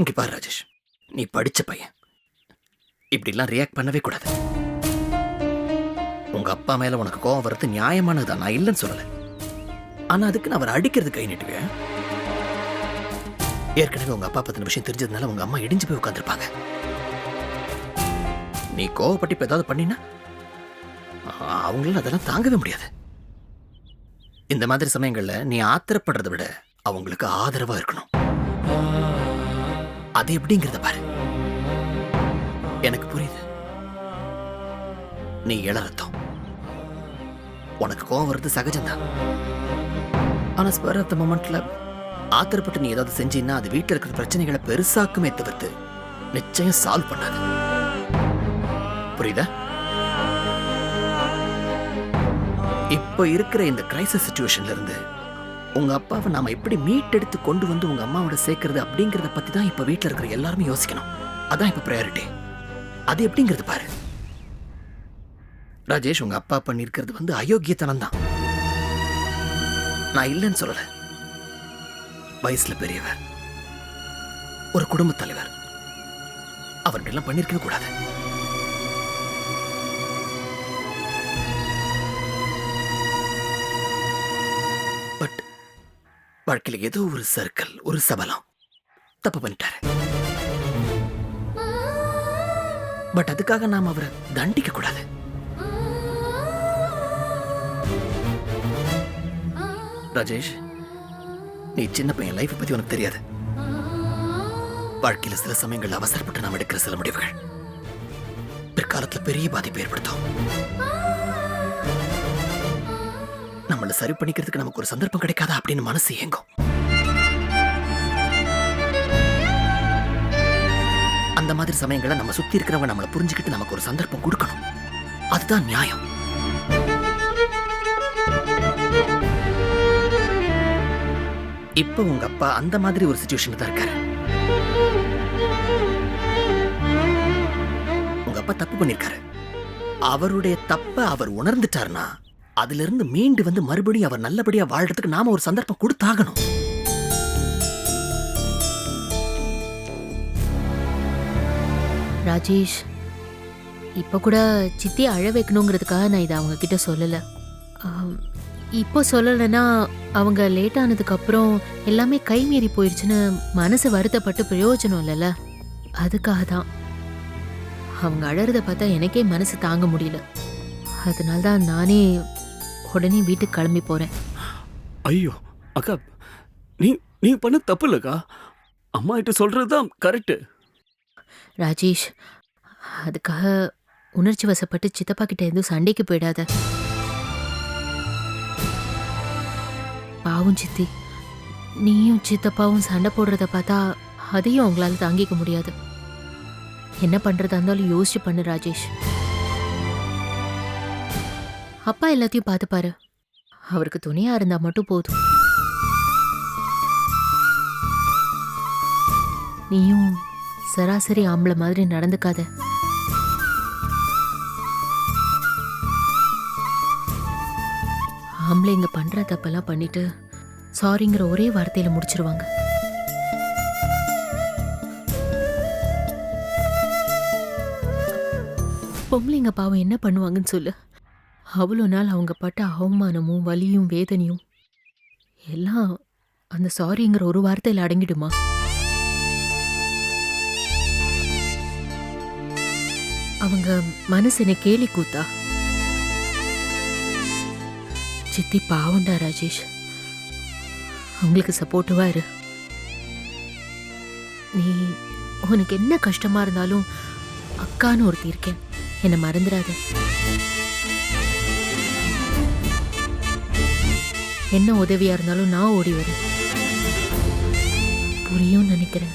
இங்கே பாரு ராஜேஷ். நீ படிச்ச பையன். இப்படிலாம் ரியாக்ட் பண்ணவே கூடாது. உங்க அப்பா மேலே உனக்கு கோவம் வர்றது நியாயமானது நான் இல்லைன்னு சொல்லலை. ஆனா அதுக்கு நான் அவர் அடிக்கிறது கை நீட்டுவேன் ஏற்கனவே உங்க அப்பா பற்றின விஷயம் தெரிஞ்சதுனால உங்க அம்மா இடிஞ்சு போய் உட்காந்துருப்பாங்க நீ கோவப்பட்டு இப்ப ஏதாவது பண்ணினா அவங்களால அதெல்லாம் தாங்கவே முடியாது. இந்த மாதிரி சமயங்கள்ல நீ ஆத்திரப்படுறதை விட அவங்களுக்கு ஆதரவா இருக்கணும். அது எப்படிங்கிறத பாரு. எனக்கு புரியுது. நீ இளரத்தம் உனக்கு கோவம் வருது சகஜம்தான். ஆனா ஸ்பர் ஆஃப் த மொமெண்ட்ல ஆத்திரப்பட்டு நீ ஏதாவது செஞ்சீன்னா அது வீட்டில் இருக்கிற பிரச்சனைகளை பெருசாக்குமே தவிர்த்து நிச்சயம் சால்வ் பண்ணாது. புரியுதா? இப்போ இருக்கிற இந்த கிரைசிஸ் சுச்சுவேஷன்ல இருந்து உங்க அப்பாவை நாம எப்படி மீட்டெடுத்து கொண்டு வந்து உங்க அம்மாவோட சேர்க்கறது அப்படிங்கறத பத்தி தான் இப்ப வீட்டில் இருக்கிற எல்லாருமே யோசிக்கணும். அதான் இப்ப ப்ரையாரிட்டி அது எப்படிங்கிறது பாரு. ராஜேஷ் உங்க அப்பா பண்ணிருக்கிறது வந்து அயோக்கியத்தனம் தான். நான் இல்லைன்னு சொல்லல. வயசுல பெரியவர். ஒரு குடும்பத் தலைவர். அவர் எல்லாம் பண்ணிருக்கவே கூடாது. வாழ்க்கையில் ஏதோ ஒரு சர்க்கிள் ஒரு சபலம். தப்பு பண்ணிட்டாரு. பட் அதுக்காக நாம் அவரை தண்டிக்க கூடாது. ராஜேஷ் நீ சின்ன பையன் லைஃப் பத்தி உனக்கு தெரியாது. வாழ்க்கையில் சில சமயங்கள் அவசரப்பட்டு நாம் எடுக்கிற சில முடிவுகள். பிற்காலத்துல பெரிய பாதிப்பை ஏற்படுத்தும். நம்மள சரி பண்ணிக்கிறதுக்கு நமக்கு ஒரு சந்தர்ப்பம் கிடைக்காதா அப்படின்னு மனசு ஏங்கும். அந்த மாதிரி சமயங்களை நம்ம சுத்தி இருக்கிறவங்க நம்மளை புரிஞ்சுக்கிட்டு நமக்கு ஒரு சந்தர்ப்பம் கொடுக்கணும். அதுதான் நியாயம். இப்போ உங்க அப்பா அந்த மாதிரி ஒரு சுச்சுவேஷன்ல தான் இருக்காரு. உங்க அப்பா தப்பு பண்ணிருக்காரு. அவருடைய தப்ப அவர் உணர்ந்துட்டாருன்னா அதிலிருந்து மீண்டு வந்து மறுபடியும் அவர் நல்லபடியா வாழ்றதுக்கு நாம ஒரு சந்தர்ப்பம் கொடுத்தாகணும். ராஜேஷ் இப்போ கூட சித்தி அழ வைக்கணுங்கிறதுக்காக நான் இதை அவங்க கிட்ட சொல்லலை. இப்போ சொல்லலைன்னா அவங்க லேட் ஆனதுக்கு அப்புறம் எல்லாமே கை மீறி போயிடுச்சுன்னு மனசு வருத்தப்பட்டு பிரயோஜனம் இல்லைல்ல. அதுக்காக தான். அவங்க அழறத பார்த்தா எனக்கே மனசு தாங்க முடியல. அதனால தான் நானே உடனே வீட்டுக்கு கிளம்பி போறேன். ஐயோ அக்கா நீ நீ பண்ண தப்பு இல்லக்கா அம்மா கிட்ட சொல்றது தான் கரெக்டு ராஜேஷ் அதுக்காக உணர்ச்சி வசப்பட்டு சித்தப்பா கிட்ட எதுவும் சண்டைக்கு போயிடாத. பாவம் சித்தி நீயும் சித்தப்பாவும் சண்டை போடுறத பார்த்தா அதையும் அவங்களால தாங்கிக்க முடியாது. என்ன பண்றதா இருந்தாலும் யோசிச்சு பண்ணு ராஜேஷ். அப்பா எல்லாத்தையும் பார்த்துப்பாரு அவருக்கு துணையா இருந்தா மட்டும் போதும். நீயும் சராசரி ஆம்பளை மாதிரி நடந்துக்காத. ஆம்பளைங்க பண்ற தப்பெல்லாம் பண்ணிட்டு சாரிங்கிற ஒரே வார்த்தையில முடிச்சிருவாங்க. பொம்பளைங்க பாவம் என்ன பண்ணுவாங்கன்னு சொல்லு. அவ்வளோ நாள் அவங்க பட்ட அவமானமும் வலியும் வேதனையும் எல்லாம் அந்த சாரிங்கிற ஒரு வார்த்தையில் அடங்கிடுமா? அவங்க மனசு என்ன கேலி கூத்தா? சித்தி பாவண்டா ராஜேஷ். அவங்களுக்கு சப்போர்ட்டுவா இரு. நீ உனக்கு என்ன கஷ்டமா இருந்தாலும் அக்கான்னு ஒருத்தி இருக்கேன். என்னை மறந்துடாத என்ன உதவியா இருந்தாலும் நான் ஓடி வரேன். புரியும் நினைக்கிறேன்.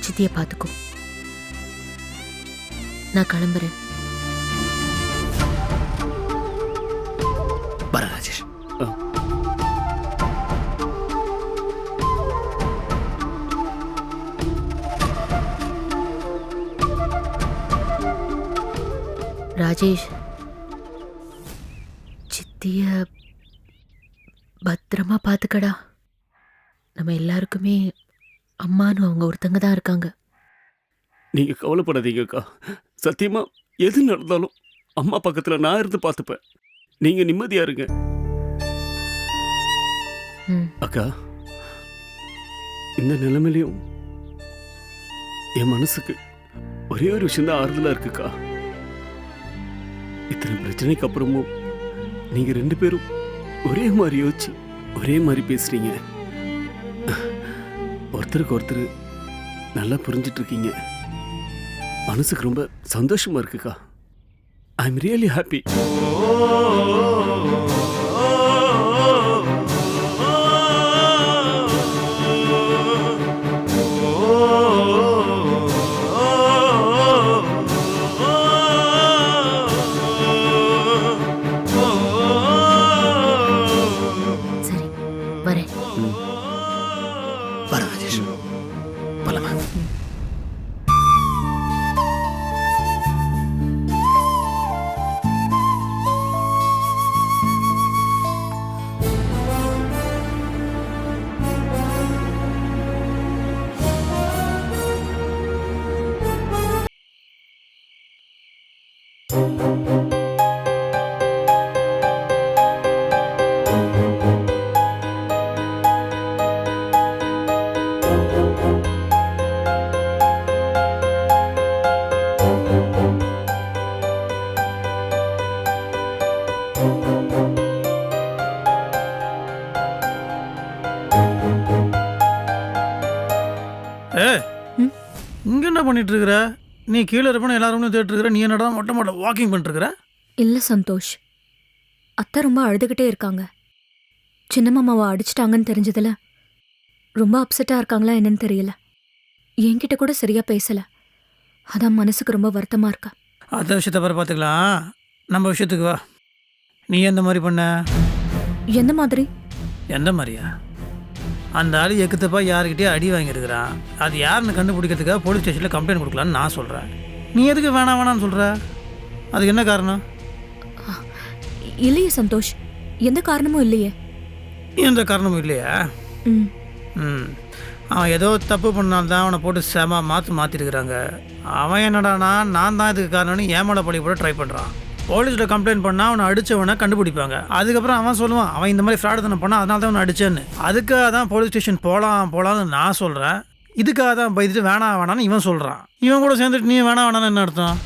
சித்திய பார்த்துக்கோ. நான் கிளம்புறேன். வர ராஜேஷ். ராஜேஷ். சித்திய பத்திரமா பார்த்துக்கடா நம்ம எல்லாருக்குமே அம்மான்னு அவங்க ஒருத்தங்க தான் இருக்காங்க. நீங்க கவலைப்படாதீங்கக்கா. சத்தியமா எது நடந்தாலும் அம்மா பக்கத்துல நான் இருந்து பார்த்துப்பேன் நீங்க நிம்மதியா இருங்க. ம். அக்கா இந்த நிலைமையிலையும் என் மனசுக்கு ஒரே ஒரு விஷயம் தான் ஆறுதலா இருக்குக்கா. இத்தனை பிரச்சனைக்கு அப்புறமும் நீங்க ரெண்டு பேரும் ஒரே மாதிரி யோசிச்சு ஒரே மாதிரி பேசுறீங்க. ஒருத்தருக்கு ஒருத்தர் நல்லா புரிஞ்சிட்டு இருக்கீங்க மனசுக்கு ரொம்ப சந்தோஷமா இருக்குக்கா. ஐ எம் ரியலி ஹாப்பி வர ராஜேஷ் போலாமா இங்க என்ன பண்ணிட்டு இருக்கிற நீ கீழே இருப்பன எல்லாரும் தேட்டு இருக்கிற நீ என்னடா மொட்டை மொட்டை வாக்கிங் பண்ணிட்டு இருக்கிற இல்ல சந்தோஷ். அத்தை ரொம்ப அழுதுகிட்டே இருக்காங்க. சின்ன மாமாவை அடிச்சிட்டாங்கன்னு தெரிஞ்சதுல ரொம்ப அப்செட்டா இருக்காங்களா என்னன்னு தெரியல. என்கிட்ட கூட சரியா பேசல. அதான் மனசுக்கு ரொம்ப வருத்தமா இருக்கா. அந்த விஷயத்த பிற பார்த்துக்கலாம் நம்ம விஷயத்துக்கு வா. நீ எந்த மாதிரி பண்ண? எந்த மாதிரி? எந்த மாதிரியா? அந்த ஆள் எக்குத்தப்பா யாருக்கிட்டே அடி வாங்கியிருக்கிறான். அது யாருன்னு கண்டுபிடிக்கிறதுக்காக போலீஸ் ஸ்டேஷனில் கம்ப்ளைண்ட் கொடுக்கலான்னு நான் சொல்கிறேன் நீ எதுக்கு வேணாம் வேணாம்னு சொல்கிற அதுக்கு என்ன காரணம்? இல்லையே சந்தோஷ். எந்த காரணமும் இல்லையே. எந்த காரணமும் இல்லையா? ம். அவன் ஏதோ தப்பு பண்ணால்தான் அவனை போட்டு செம மாற்று மாற்றிருக்கிறாங்க அவன் என்னடானா நான் தான் இதுக்கு காரணம்னு ஏமாட பழி போட ட்ரை பண்ணுறான் போலீஸில் கம்ப்ளைண்ட் பண்ணால் அவனை அடித்தவனை கண்டுபிடிப்பாங்க. அதுக்கப்புறம் அவன் சொல்லுவான் அவன் இந்த மாதிரி ஃப்ராடு தானே பண்ணால் அதனால தான் அவனை அடிச்சேன்னு. அதுக்காக தான் போலீஸ் ஸ்டேஷன் போகலாம் போகலான்னு நான் சொல்கிறேன் இதுக்காக தான் பயந்துட்டு வேணாம் வேணான்னு இவன் சொல்கிறான் இவன் கூட சேர்ந்துட்டு நீ வேணாம் வேணான்னு என்ன அர்த்தம்?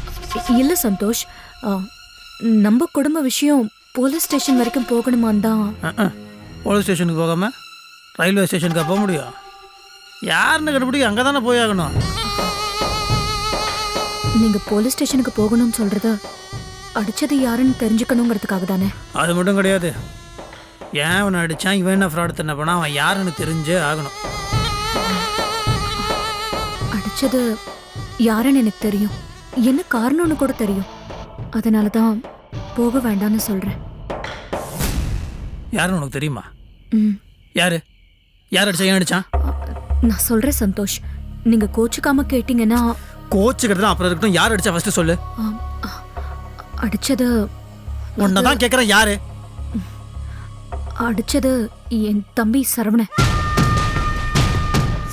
இல்ல சந்தோஷ் நம்ம குடும்ப விஷயம் போலீஸ் ஸ்டேஷன் வரைக்கும் போகணுமான் தான். போலீஸ் ஸ்டேஷனுக்கு போகாமல் ரயில்வே ஸ்டேஷனுக்கு போக முடியும்? யாருன்னு கண்டுபிடிக்க அங்கே தானே போயாகணும் நீங்க போலீஸ் ஸ்டேஷனுக்கு போகணும்னு சொல்றது அடிச்சது யாருன்னு தெரிஞ்சுக்கணுங்கிறதுக்காக தானே? அது மட்டும் கிடையாது. ஏன் அவனை அடித்தான் இவன் என்ன ஃப்ராட் தண்ண பண்ணா அவன் யாருன்னு தெரிஞ்சே ஆகணும். அடிச்சது யாருன்னு எனக்கு தெரியும். என்ன காரணம்னு கூட தெரியும். அதனால தான் போக வேண்டாம்னு சொல்றேன். யாருன்னு உனக்கு தெரியுமா? ம். யாரு? யார் அடிச்சா ஏன் அடிச்சான்? நான் சொல்றேன் சந்தோஷ். நீங்க கோச்சுக்காம கேட்டீங்கன்னா கோச்சுக்கிறது அப்புறம் இருக்கட்டும். யார் அடிச்சா ஃபர்ஸ்ட் சொல்லு. ஆம், அடிச்சது உன்னை தான் கேட்குறேன் யாரு? அடிச்சது என் தம்பி சரவணன்.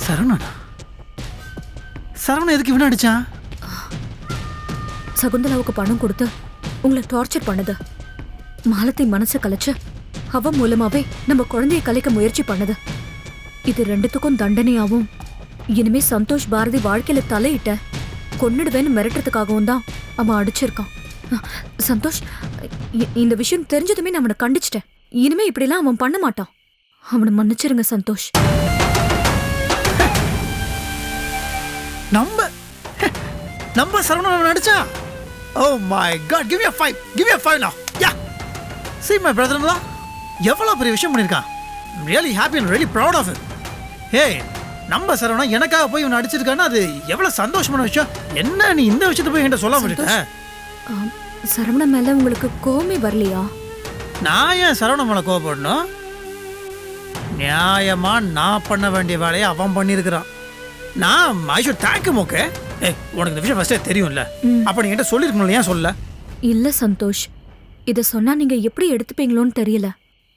சரவணன்? சரவணன் எதுக்கு இவனை அடிச்சான்? சகுந்தலாவுக்கு பணம் கொடுத்து உங்களை டார்ச்சர் பண்ணுது. மாலத்தை மனசை கலைச்சு அவ மூலமாவே நம்ம குழந்தைய கலைக்க முயற்சி பண்ணுது. இது ரெண்டுத்துக்கும் தண்டனையாவும். இனிமே சந்தோஷ் பாரதி வாழ்க்கையில தலையிட்ட கொன்னுடுவேன்னு மிரட்டுறதுக்காகவும் தான் அவன் அடிச்சிருக்கான். சந்தோஷ் இந்த விஷயம் தெரிஞ்சதுமே நான் அவனை கண்டிச்சிட்டேன். இனிமே இப்படிலாம் அவன் பண்ண மாட்டான். அவனை மன்னிச்சிருங்க சந்தோஷ். நம்ம நம்ம சரவணன் அடிச்சான் ஓ my god give you five give you five now. Yeah see my brother in law எவ்வளோ பெரிய விஷயம் பண்ணியிருக்கான். Really happy and really proud of it hey நம்ம சரவணன் எனக்காக போய் இவனை அடிச்சிருக்கான்னு அது எவ்வளோ சந்தோஷமான விஷயம். என்ன நீ இந்த விஷயத்தை போய் என்கிட்ட சொல்ல விட்டுட்ட ஆம், சரவணன் மேல உங்களுக்கு கோமே வரலையா? நான் ஏன் சரவணன் மேலே கோவப்படணும் நியாயமா நான் பண்ண வேண்டிய வேலையை அவன் பண்ணியிருக்கிறான். நான் ஐ ஷுட் தேங்க் ஓகே ஏய் உனக்கு இந்த விஷயம் ஃபஸ்ட்டே தெரியும்ல. அப்போ நீ என்கிட்ட சொல்லியிருக்கணும் ஏன் சொல்ல இல்ல சந்தோஷ். இத சொன்னா நீங்க எப்படி எடுத்துப்பீங்களோன்னு தெரியல.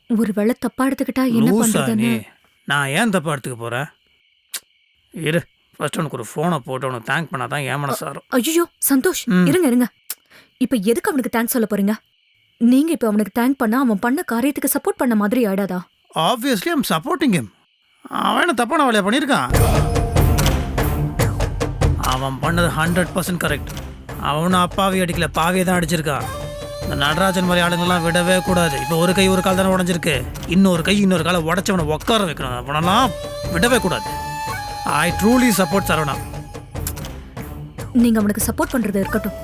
ஒருவேளை தப்பா எடுத்துக்கிட்டா என்ன பண்றதுன்னு. நான் ஏன் தப்பா எடுத்துக்க போறேன் இரு ஃபர்ஸ்ட் உனக்கு ஒரு ஃபோனை போட்டு உனக்கு தேங்க் பண்ணாதான் தான் ஏன் மனசு ஆறும். ஐயோ சந்தோஷ். இருங்க இருங்க. இப்ப எதுக்கு அவனுக்கு தேங்க்ஸ் சொல்ல போறீங்க? நீங்க இப்ப அவனுக்கு தேங்க் பண்ணா அவன் பண்ண காரியத்துக்கு சப்போர்ட் பண்ண மாதிரி ஆயிடாதா? Obviously I'm supporting him. அவன் தப்பான வேலையை பண்ணியிருக்கான்? அவன் பண்ணது ஹண்ட்ரட் பர்சன்ட் கரெக்ட் அவனும் அப்பாவி அடிக்கல பாவியை தான் அடிச்சிருக்கான் இந்த நடராஜன் மாதிரி ஆளுங்கெல்லாம் விடவே கூடாது. இப்போ ஒரு கை ஒரு கால் தானே உடஞ்சிருக்கு. இன்னொரு கை இன்னொரு காலை உடச்சவனை உட்கார வைக்கணும். அவனெல்லாம் விடவே கூடாது. I truly support Saravana. நீங்க அவனுக்கு சப்போர்ட் பண்றது இருக்கட்டும்.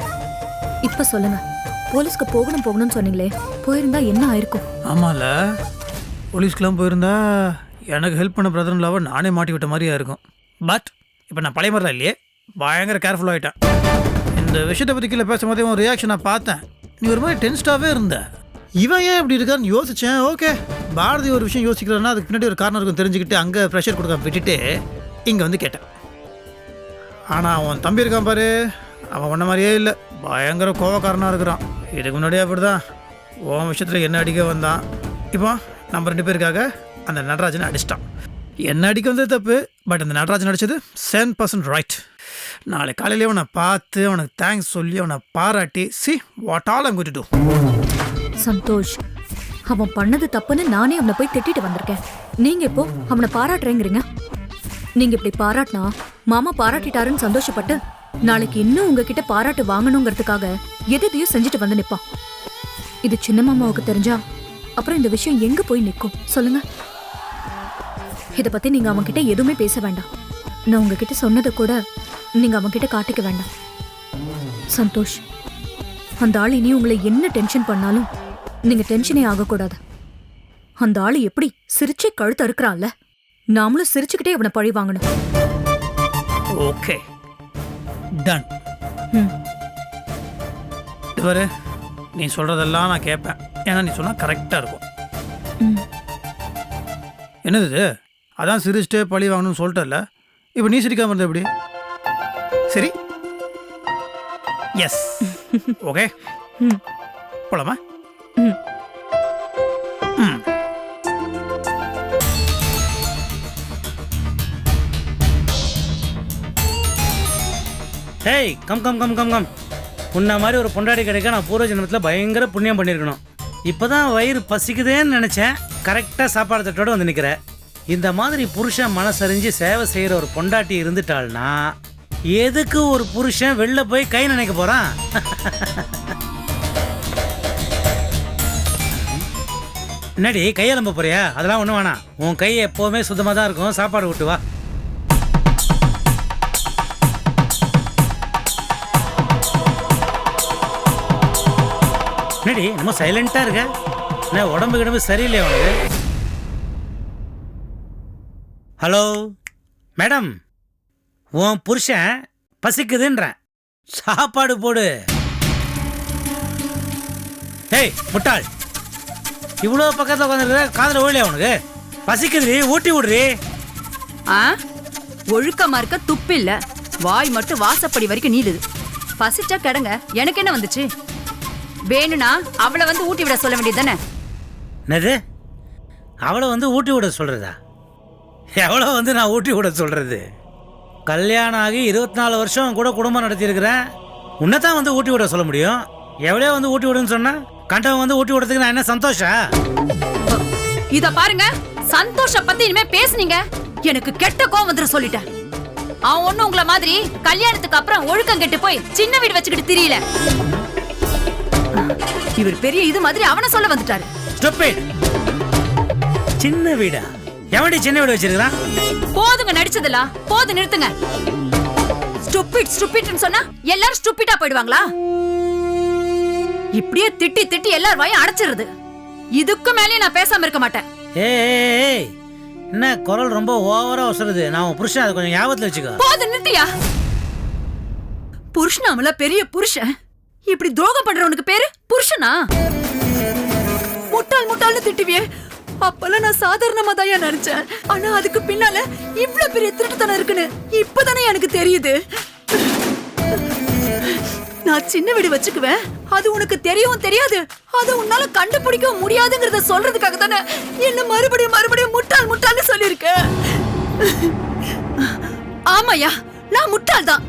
இப்ப சொல்லுங்க. போலீஸ்க்கு போகணும் போகணும்னு சொன்னீங்களே போயிருந்தா என்ன ஆயிருக்கும்? ஆமால. போலீஸ்க்கெலாம் போயிருந்தா எனக்கு ஹெல்ப் பண்ண பிரதர் லவர் நானே மாட்டி விட்ட மாதிரியா இருக்கும். பட் இப்போ நான் பழைய மாதிரிலாம் இல்லையே. பயங்கர கேர்ஃபுல் ஆகிட்டேன் இந்த விஷயத்தை பற்றி கீழே பேசும்போதே உன் ரியாக்ஷன் நான் பார்த்தேன். நீ ஒரு மாதிரி டென்ஸ்டாகவே இருந்த. இவன் ஏன் இப்படி இருக்கான்னு யோசித்தேன் ஓகே பாரதி ஒரு விஷயம் யோசிக்கிறேன்னா அதுக்கு பின்னாடி ஒரு காரணம் இருக்கும் தெரிஞ்சுக்கிட்டு அங்கே ப்ரெஷர் கொடுக்க விட்டுட்டு இங்கே வந்து கேட்டேன். ஆனால் அவன் தம்பி இருக்கான் பாரு. அவன் ஒன்ன மாதிரியே இல்லை. பயங்கர கோவக்காரனாக இருக்கிறான். இதுக்கு முன்னாடியே அப்படிதான். உன் விஷயத்தில் என்ன அடிக்க வந்தான். இப்போ நம்ம ரெண்டு பேருக்காக அந்த நடராஜனை அடிச்சிட்டான். என்ன அடிக்க வந்தது தப்பு பட் அந்த நடராஜன் அடித்தது செவன் பர்சன்ட் ரைட். நாளை காலையிலே அவனை பார்த்து அவனுக்கு தேங்க்ஸ் சொல்லி அவனை பாராட்டி see what all am do Santhosh அவன் பண்ணது தப்புன்னு நானே அவனை போய் திட்டிட்டு வந்திருக்கேன். நீங்க இப்போ அவனை பாராட்டுறேங்கிறீங்க. நீங்க இப்படி பாராட்டினா மாமா பாராட்டிட்டாருன்னு சந்தோஷப்பட்டு நாளைக்கு இன்னும் உங்ககிட்ட பாராட்டு வாங்கணுங்கிறதுக்காக எதையும் செஞ்சுட்டு வந்து நிப்பான். இது சின்ன மாமாவுக்கு தெரிஞ்சா அப்புறம் இந்த விஷயம் எங்க போய் நிற்கும்? சொல்லுங்க. இத பத்தி நீங்க அவன்கிட்ட எதுவுமே பேச வேண்டாம். நான் உங்ககிட்ட சொன்னதை கூட நீங்க அவன்கிட்ட காட்டிக்க வேண்டாம். சந்தோஷ் அந்த ஆள் இனி உங்களை என்ன டென்ஷன் பண்ணாலும் நீங்க டென்ஷனே ஆகக்கூடாது. அந்த ஆள் எப்படி சிரிச்சே கழுத்து அறுக்கிறான்ல? நாமளும் சிரிச்சுக்கிட்டே அவனை பழி வாங்கணும். ஓகே. டன். இவரு நீ சொல்கிறதெல்லாம் நான் கேட்பேன் ஏன்னா நீ சொன்னால் கரெக்டாக இருக்கும். என்னது இது? அதான் சிரிச்சிட்டு பழி வாங்கணும்னு சொல்லிட்டல இப்போ நீ சிரிக்காம இருந்த எப்படி? சரி. Yes okay. போலாமா. ம் hey come come come come come. உன்ன மாதிரி ஒரு பொண்டாடி கிடைக்க நான் பூர்வ ஜென்மத்தில் பயங்கர புண்ணியம் பண்ணியிருக்கணும். இப்போ தான் வயிறு பசிக்குதேன்னு நினச்சேன். கரெக்டாக சாப்பாடு தட்டோடு வந்து நிற்கிறேன் இந்த மாதிரி புருஷன் மனசறிஞ்சு சேவை செய்கிற ஒரு பொண்டாட்டி இருந்துட்டாள்னா எதுக்கு ஒரு புருஷன் வெளில போய் கை நினைக்க போகிறான் என்னடி கையெலம்ப போறியா? அதெல்லாம் ஒன்றும் வேணாம். உன் கை எப்போவுமே சுத்தமாக தான் இருக்கும். சாப்பாடு ஊட்டு வா. என்னடி நம்ம சைலண்டா இருக்க? என்ன உடம்பு கிடம்பு சரியில்லை உனக்கு? ஹலோ? மேடம் உன் புருஷன் பசிக்குதுன்றேன். சாப்பாடு போடு. ஏய் முட்டாள். இவ்வளோ பக்கத்தில் உட்காந்துருக்க காதில் ஓடலையா உனக்கு? பசிக்குதுடி ஊட்டி விடுறி. ஆ? ஒழுக்கமா இருக்க துப்பு வாய் மட்டும் வாசப்படி வரைக்கும் நீளுது. பசிச்சா கிடங்க. எனக்கு என்ன வந்துச்சு? வேணும்னா அவளை வந்து ஊட்டி விட சொல்ல வேண்டியது என்னது? அவளை வந்து ஊட்டி விட சொல்கிறதா எவ்வளோ வந்து நான் ஊட்டி விட சொல்கிறது கல்யாணம் ஆகி இருபத்தி நாலு வருஷம் கூட குடும்பம் நடத்தியிருக்கிறேன். உன்னை தான் வந்து ஊட்டி விட சொல்ல முடியும். எவ்வளோ வந்து ஊட்டி விடுன்னு சொன்னா கண்டவன் வந்து ஊட்டி விடுறதுக்கு நான் என்ன சந்தோஷம் இத பாருங்க. சந்தோஷ பத்தி இனிமே பேசுனீங்க. எனக்கு கெட்ட கோவம் வந்துரும் சொல்லிட்டேன். அவன் ஒண்ணும் உங்கள மாதிரி கல்யாணத்துக்கு அப்புறம் ஒழுக்கம் கெட்டு போய் சின்ன வீடு வச்சுக்கிட்டு தெரியல. இவர் பெரிய இது மாதிரி அவனை சொல்ல வந்துட்டாரு. ஸ்டூபிட் சின்ன வீடா? எவன்டி சின்ன வீடு வச்சிருக்கிறான்? போதுங்க நடிச்சதெல்லாம். போது நிறுத்துங்க. ஸ்டூபிட் ஸ்டூபிட்னு சொன்னா எல்லாரும் ஸ்டூபிட்டா போயிடுவாங்களா? இப்படியே திட்டி திட்டி எல்லார் வாயும் அடைச்சிருது. இதுக்கு மேலேயும் நான் பேசாம இருக்க மாட்டேன். ஏய் என்ன குரல் ரொம்ப ஓவரா வசுறது நான் புருஷன் அதை கொஞ்சம் ஞாபகத்தில் வச்சுக்கோ. போது நிறுத்தியா? புருஷனாமல பெரிய புருஷன். இப்படி துரோகம் பண்றவனுக்கு பேரு புருஷனா? முட்டாள் முட்டாள்னு திட்டுவியே. அப்பெல்லாம் நான் சாதாரணமா தான் நினைச்சேன் ஆனா அதுக்கு பின்னால இவ்வளவு பெரிய திருட்டுத்தனம் இருக்குன்னு இப்பதானே எனக்கு தெரியுது. நான் சின்ன வீடு வச்சுக்குவேன். அது உனக்கு தெரியவும் தெரியாது. அதை உன்னால கண்டுபிடிக்கவும் முடியாதுங்கிறத சொல்றதுக்காக தானே என்ன மறுபடியும் மறுபடியும் முட்டாள் முட்டாள்னு சொல்லியிருக்க. ஆமாயா நான் முட்டாள் தான்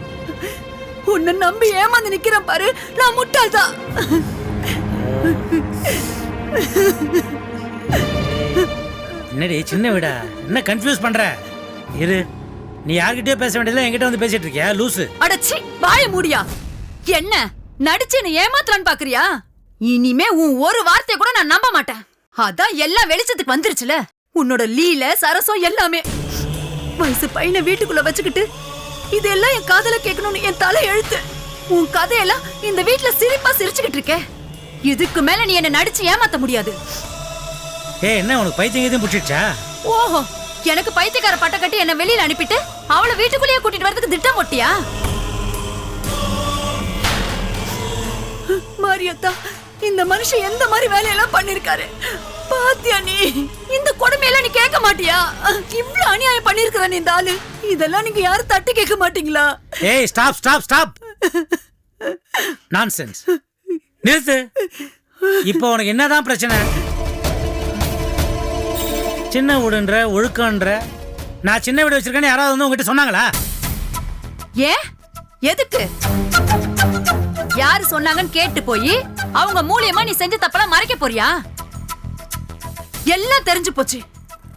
உன்னை நம்பி ஏமாந்து நிக்கிறேன் பாரு. நான் முட்டாள் தான் என்னடி சின்ன வீடா? என்ன கன்ஃபியூஸ் பண்ற? இரு. நீ யார்கிட்டயோ பேச வேண்டியதில்ல என்கிட்ட வந்து பேசிட்டு இருக்கியா? லூசு. அடச்சி வாய மூடியா. என்ன? நடிச்சு என்ன ஏமாத்தலான்னு பாக்குறியா? இனிமே உன் ஒரு வார்த்தைய கூட நான் நம்ப மாட்டேன். அதான் எல்லாம் வெளிச்சத்துக்கு வந்துருச்சுல. உன்னோட லீல சரசம் எல்லாமே. வயசு பையனை வீட்டுக்குள்ள வச்சுக்கிட்டு இதெல்லாம் என் காதல கேட்கணும்னு என் தலை எழுத்து. உன் கதையெல்லாம் இந்த வீட்ல சிரிப்பா சிரிச்சுக்கிட்டு இருக்க. இதுக்கு மேல நீ என்ன நடிச்சு ஏமாத்த முடியாது. ஏய் என்ன உனக்கு பைத்தியம் கீதியம் பிடிச்சிடுச்சா ஓஹோ எனக்கு பைத்தியக்கார பட்ட கட்டி என்ன வெளியில அனுப்பிட்டு அவளை வீட்டுக்குள்ளேயே கூட்டிட்டு வரதுக்கு திட்டம் போட்டியா? மாரியத்தா இந்த மனுஷன் எந்த மாதிரி வேலையெல்லாம் பண்ணிருக்காரு? பாத்தியா நீ? இந்த கொடுமையெல்லாம் நீ கேட்க மாட்டியா? இவ்ளோ அநியாயம் பண்ணிருக்கிற நீ இந்த ஆளு. இதெல்லாம் நீங்க யாரும் தட்டி கேட்க மாட்டீங்களா? ஏய் ஸ்டாப் ஸ்டாப் ஸ்டாப் நான்சென்ஸ் நிறுத்து. இப்போ உனக்கு என்னதான் பிரச்சனை? சின்ன வீடுன்ற ஒழுக்கன்ற நான் சின்ன வீடு வச்சிருக்கேன்னு யாராவது வந்து உங்ககிட்ட சொன்னாங்களா? ஏன்? எதுக்கு? யாரு சொன்னாங்கன்னு கேட்டு போய் அவங்க மூலியமா நீ செஞ்ச தப்பெல்லாம் மறைக்க போறியா? எல்லாம் தெரிஞ்சு போச்சு.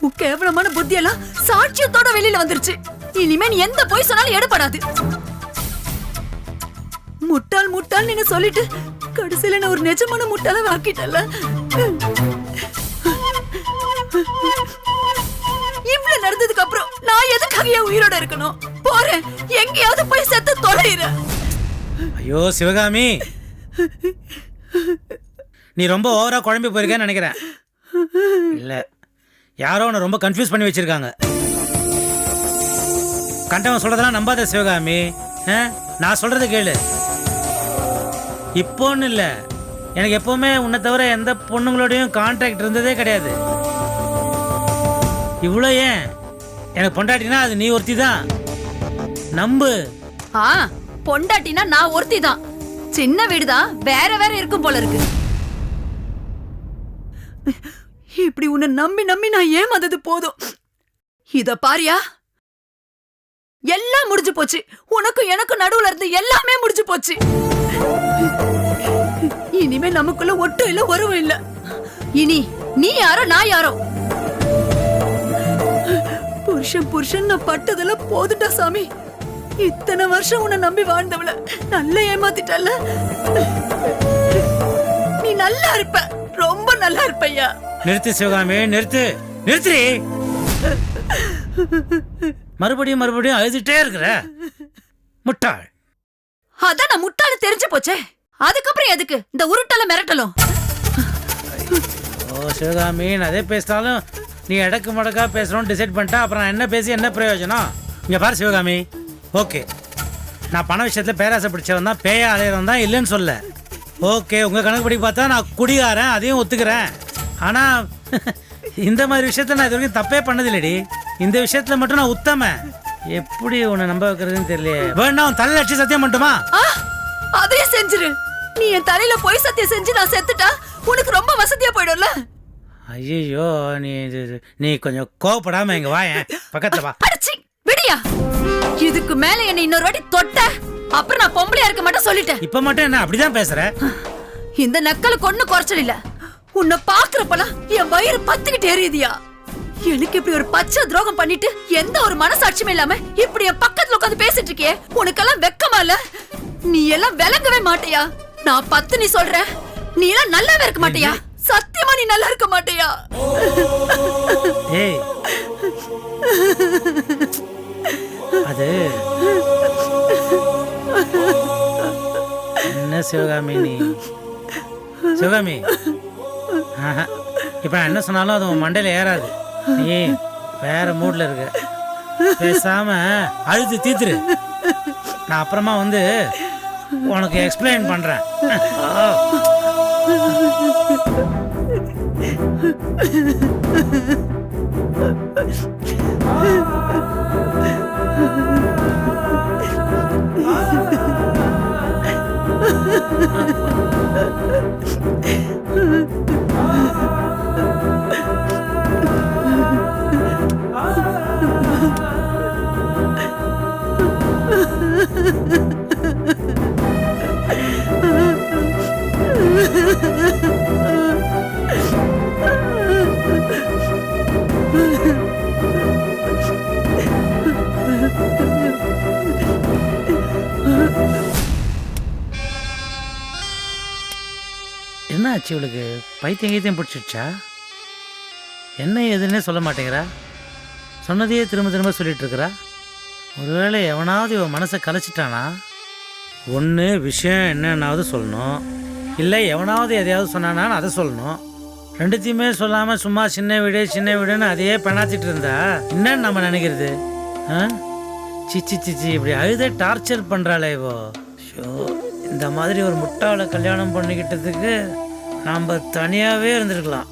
உன் கேவலமான புத்தியெல்லாம் சாட்சியத்தோட வெளியில வந்துருச்சு. இனிமே நீ எந்த போய் சொன்னாலும் எடுபடாது. முட்டாள் முட்டாள் நீங்க சொல்லிட்டு கடைசியில நான் ஒரு நிஜமான முட்டாள ஆக்கிட்டல இவ்வளவு நடந்ததுக்கு அப்புறம் நான் எதுக்காக என் உயிரோட இருக்கணும்? போறேன். எங்கேயாவது போய் செத்து தொலைறேன் ஐயோ சிவகாமி. நீ ரொம்ப ஓவரா குழம்பி போயிருக்கேன்னு நினைக்கிறேன். இல்ல. யாரோ உன்னை ரொம்ப கன்ஃபியூஸ் பண்ணி வச்சிருக்காங்க. கண்டவன் சொல்றதெல்லாம் நம்பாத சிவகாமி. நான் சொல்றதை கேளு. இப்போன்னு இல்லை. எனக்கு எப்போவுமே உன்னை தவிர எந்த பொண்ணுங்களோடையும் கான்டாக்ட் இருந்ததே கிடையாது. இவ்வளோ ஏன்? எனக்கு பொண்டாட்டினா அது நீ ஒருத்தி தான் நம்பு. ஆ பொண்டாட்டினா நான் ஒருத்தி தான் சின்ன வீடுதான் வேற வேற இருக்கும் போல இருக்கு. இப்படி உன்னை நம்பி நம்பி நான் ஏமாந்தது போதும். இத பாரியா? எல்லாம் முடிஞ்சு போச்சு. உனக்கும் எனக்கும் நடுவுல இருந்து எல்லாமே முடிஞ்சு போச்சு. இனிமே நமக்குள்ள ஒட்டும் இல்ல உறவும் இல்ல. இனி நீ யாரோ நான் யாரோ? புருஷன் புருஷன் நான் பட்டதுல போதுட்டா சாமி. இத்தனை வருஷம் உன்னை நம்பி வாழ்ந்தவள நல்லா ஏமாத்திட்டல நீ நல்லா இருப்ப ரொம்ப நல்லா இருப்பையா? நிறுத்து சிவகாமி நிறுத்து. நிறுத்து மறுபடியும் மறுபடியும் அழுதுட்டே இருக்கிற. முட்டாள். அதான் நான் முட்டாளு தெரிஞ்சு போச்சே. அதுக்கப்புறம் எதுக்கு? இந்த உருட்டல மிரட்டலும். ஓ சிவகாமி நான் அதே பேசினாலும் நீ இடக்கு மடக்கா பேசுகிறோன்னு டிசைட் பண்ணிட்டா அப்புறம் நான் என்ன பேசி என்ன பிரயோஜனம்? இங்கே பாரு சிவகாமி. ஓகே. நான் பண விஷயத்தில் பேராசை பிடிச்சவன் தான் பேயா அலையிறவன் தான் இல்லைன்னு சொல்ல ஓகே உங்கள் கணக்குப்படி பார்த்தா நான் குடிகாரன் அதையும் ஒத்துக்கிறேன். ஆனால் இந்த மாதிரி விஷயத்தில் நான் இது வரைக்கும் தப்பே பண்ணதில்லடி. இந்த விஷயத்தில் மட்டும் நான் உத்தமன் எப்படி உன்னை நம்ப வைக்கிறதுன்னு தெரியலையே. வேணா உன் தலையில் அடிச்சு சத்தியம் ஆ, அதையே செஞ்சிரு. நீ என் தலையில பொய் சத்தியம் செஞ்சு நான் செத்துட்டா உனக்கு ரொம்ப வசதியா போயிடும்ல? ஐயோ நீ நீ கொஞ்சம் கோவப்படாம இங்க வாயேன். பக்கத்துல வா. அடிச்சி விடியா. இதுக்கு மேல என்ன இன்னொரு வாட்டி தொட்ட. அப்புறம் நான் பொம்பளையா இருக்க மாட்டேன் சொல்லிட்டேன். இப்ப மட்டும் என்ன அப்படிதான் பேசுற? இந்த நக்கலுக்கு ஒண்ணு குறைச்சல் இல்ல உன்னை பாக்குறப்பலாம் என் வயிறு பத்துக்கிட்டு எரியுதியா? எனக்கு இப்படி ஒரு பச்சை துரோகம் பண்ணிட்டு எந்த ஒரு மனசாட்சியுமே இல்லாம இப்படி என் பக்கத்துல உட்காந்து பேசிட்டு இருக்கியே? உனக்கெல்லாம் வெக்கமா இல்ல? நீ எல்லாம் விளங்கவே மாட்டியா? நான் பத்து நீ சொல்ற நீ எல்லாம் நல்லாவே இருக்க மாட்டியா? சத்தியமா நீ நல்லா இருக்க மாட்டியா? ஏய். அது என்ன சிவகாமி நீ? சிவகாமி. இப்போ என்ன சொன்னாலும் அது உன் மண்டையில் ஏறாது. நீ வேற மூடில் இருக்க. பேசாம அழுத்து தீத்துரு. நான் அப்புறமா வந்து உனக்கு எக்ஸ்பிளைன் பண்ணுறேன் என்னாச்சு இவளுக்கு? பைத்தியம் கைத்தியம் பிடிச்சிடுச்சா என்ன ஏதுன்னே சொல்ல மாட்டேங்கிறா. சொன்னதையே திரும்ப திரும்ப சொல்லிகிட்ருக்குறா இருக்கிறா ஒருவேளை எவனாவது இவன் மனசை கலைச்சிட்டானா? ஒன்று விஷயம் என்னென்னாவது சொல்லணும். இல்லை எவனாவது எதையாவது சொன்னானான்னு அதை சொல்லணும். ரெண்டுத்தையுமே சொல்லாமல் சும்மா சின்ன வீடு சின்ன வீடுன்னு அதையே பெணாத்திட்டு இருந்தா என்னன்னு நம்ம நினைக்கிறது? ஆ? சிச்சி சிச்சி இப்படி அழுத டார்ச்சர் பண்ணுறாளே இவோ. ஷோ இந்த மாதிரி ஒரு முட்டாளை கல்யாணம் பண்ணிக்கிட்டதுக்கு நாம் தனியாகவே இருந்திருக்கலாம்.